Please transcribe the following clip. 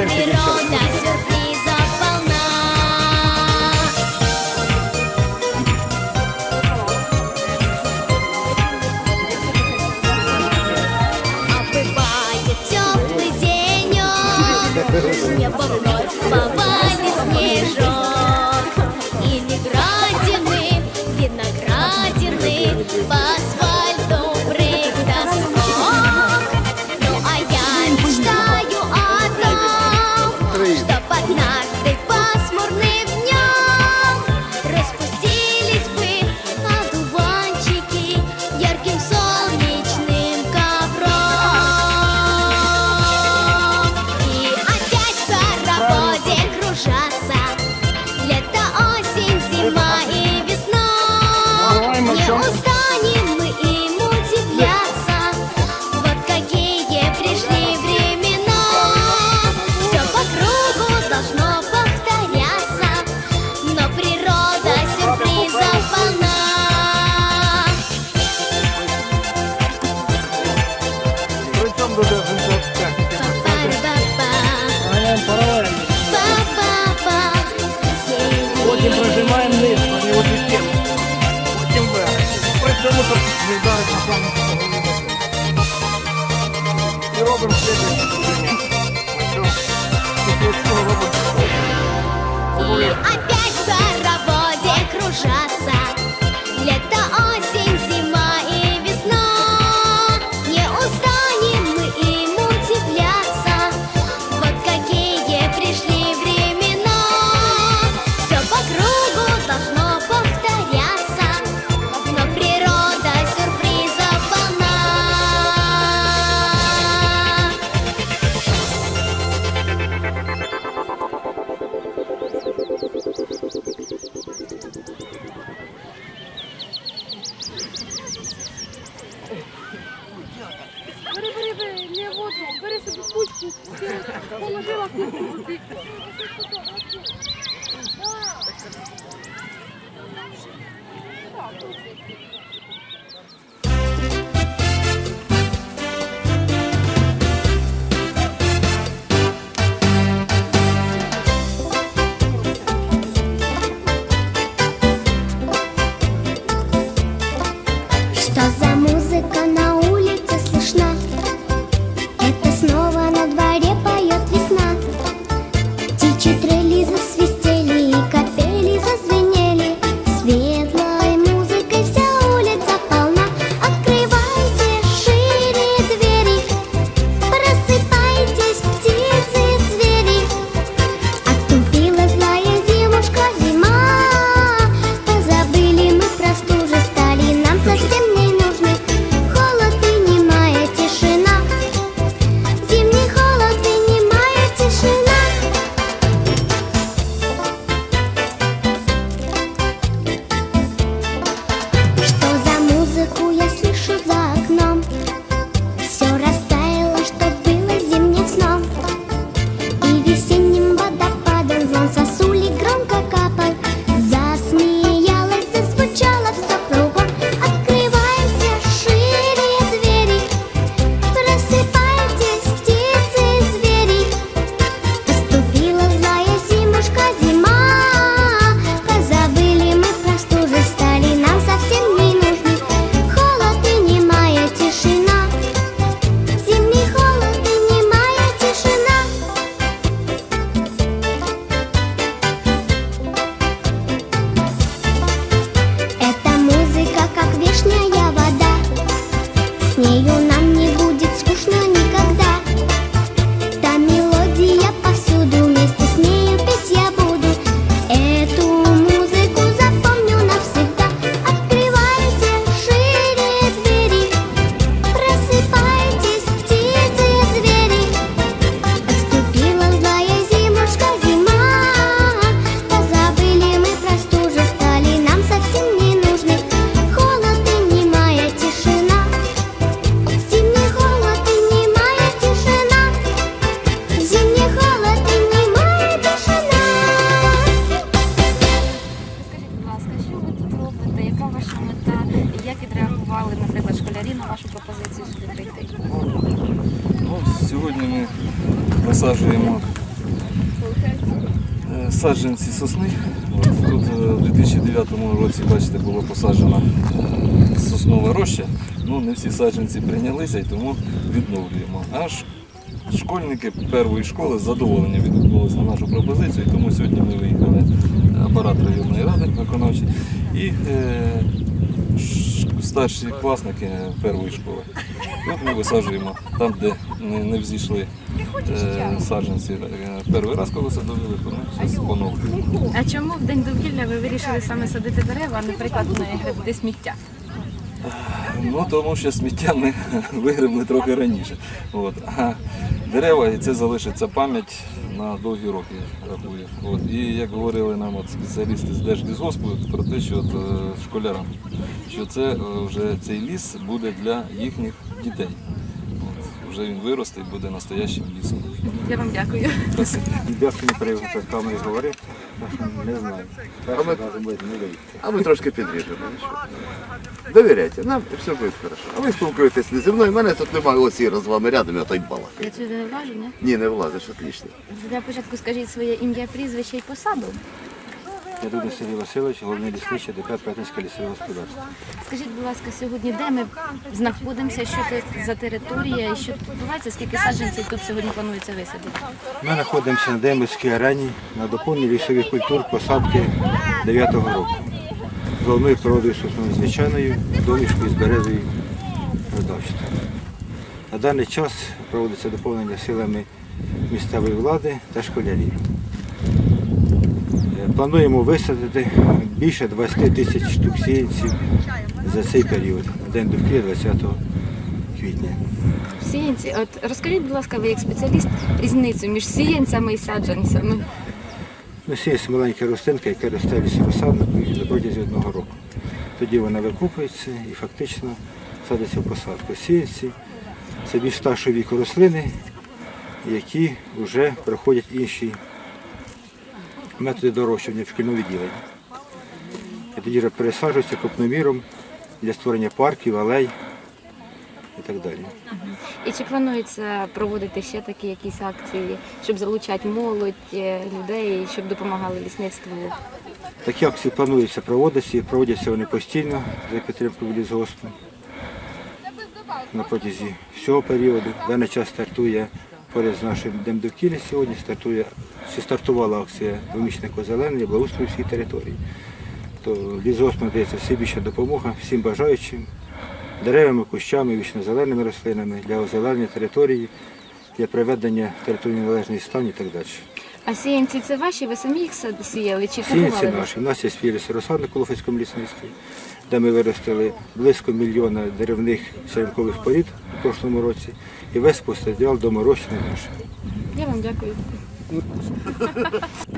And it. И опять ваша мета? Як відреагували, наприклад, школярі на вашу пропозицію сюди прийти? Ну, Сьогодні ми висаджуємо е, саджанці сосни. Тут е, у 2009 році, бачите, була посаджена е, соснова роща. Ну, Не всі саджанці прийнялися і тому відновлюємо. Аж Школьники першої школи з відбулися на нашу пропозицію, тому сьогодні ми виїхали апарат районної ради виконавчий і е, старші класники першої школи. От ми висаджуємо там, де не, взійшли е, саджанці е, перший раз, коли садовили, то ми зараз поновлюємо. А чому в день довкілля ви вирішили саме садити дерева, а не наприклад, гребти сміття? Ну тому що сміття ми вигребли трохи раніше. От. Дерева і це залишиться пам'ять на довгі роки, рахую. От. І як говорили нам от спеціалісти з Держлісгоспу про те, що от, е, школярам, що це е, вже цей ліс буде для їхніх дітей. От. Вже він виросте і буде настоящим лісом. Я вам дякую. Дякую привик, камері говорив. Не знаю. А ми-. А ми трошки підріжемо. Довіряйте, нам і все буде хорошо. А ви спілкуєтесь не зі мною, мене тут немає осіра з вами рядом, я той балак. Я сюди не влажу, ні? Ні, не влазиш, отлично. Для початку скажіть своє ім'я, прізвище і посаду. Я Дуда Сергій Васильович, головний лісничий ДП П'ятницьке лісове господарство. Скажіть, будь ласка, сьогодні де ми знаходимося, що це за територія і що тут відбувається, скільки саджанців тут сьогодні планується висадити? Ми знаходимося на Дембельській арені на доповненні лісових культур посадки 9-го року. Головною природою собственно, звичайною, домішкою з березою продавчити. На даний час проводиться доповнення силами місцевої влади та школярів. Плануємо висадити більше 20 тисяч штук сіянців за цей період, на день довкілля 20 квітня. Сіянці, от розкажіть, будь ласка, ви як спеціаліст різницю між сіянцями і саджанцями. Ну, сіється маленька рослинка, яка росте лісорозсаднику на протязі одного року. Тоді вона викупується і фактично садиться в посадку. Сіянці це більш старшого віку рослини, які вже проходять інші методи дорощування в шкільному відділенні. І тоді вже пересаджуються крупноміром для створення парків, алей і так далі. І чи планується проводити ще такі якісь акції, щоб залучати молодь, е, людей, щоб допомагали лісництву? Такі акції плануються проводитися, і проводяться вони постійно за підтримкою лісгоспу на протязі всього періоду. В даний час стартує поряд з нашим Днем довкілля сьогодні, стартує, стартувала акція вимічника озеленення, благоустрою всій території. То лісгосп надається всебічна допомога всім бажаючим, деревами, кущами, вічнозеленими рослинами для озеленення території, для приведення території належний стан і так далі. А сіянці це ваші? Ви самі їх сіяли чи Сіянці купували? наші. У нас є свій Роса на Колофицькому лісництві, де ми виростили близько мільйона деревних черенкових порід у прошлому році. І весь постаціал доморощений наш. Я вам дякую.